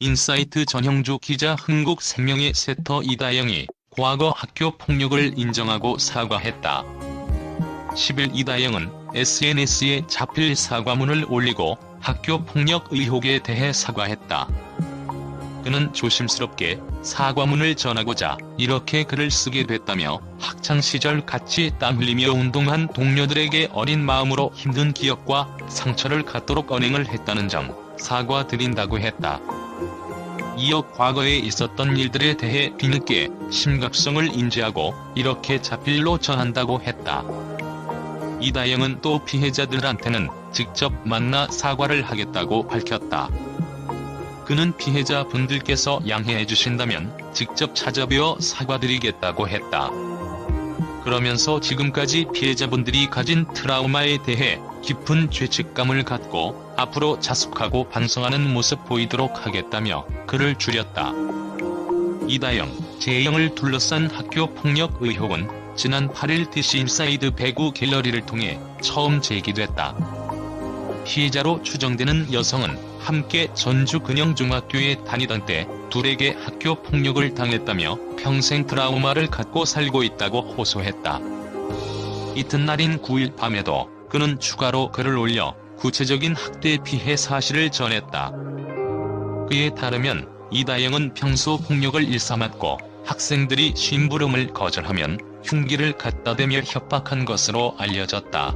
인사이트 전형주 기자 흥국 생명의 세터 이다영이 과거 학교 폭력을 인정하고 사과했다. 10일 이다영은 SNS에 자필 사과문을 올리고 학교 폭력 의혹에 대해 사과했다. 그는 조심스럽게 사과문을 전하고자 이렇게 글을 쓰게 됐다며 학창시절 같이 땀 흘리며 운동한 동료들에게 어린 마음으로 힘든 기억과 상처를 갖도록 언행을 했다는 점 사과드린다고 했다. 이어 과거에 있었던 일들에 대해 뒤늦게 심각성을 인지하고 이렇게 자필로 전한다고 했다. 이다영은 또 피해자들한테는 직접 만나 사과를 하겠다고 밝혔다. 그는 피해자 분들께서 양해해 주신다면 직접 찾아뵈어 사과드리겠다고 했다. 그러면서 지금까지 피해자분들이 가진 트라우마에 대해 깊은 죄책감을 갖고 앞으로 자숙하고 반성하는 모습 보이도록 하겠다며 글을 줄였다. 이다영, 재영을 둘러싼 학교 폭력 의혹은 지난 8일 DC 인사이드 배구 갤러리를 통해 처음 제기됐다. 피해자로 추정되는 여성은 함께 전주 근영중학교에 다니던 때 둘에게 학교 폭력을 당했다며 평생 트라우마를 갖고 살고 있다고 호소했다. 이튿날인 9일 밤에도 그는 추가로 글을 올려 구체적인 학대 피해 사실을 전했다. 그에 따르면 이다영은 평소 폭력을 일삼았고 학생들이 심부름을 거절하면 흉기를 갖다 대며 협박한 것으로 알려졌다.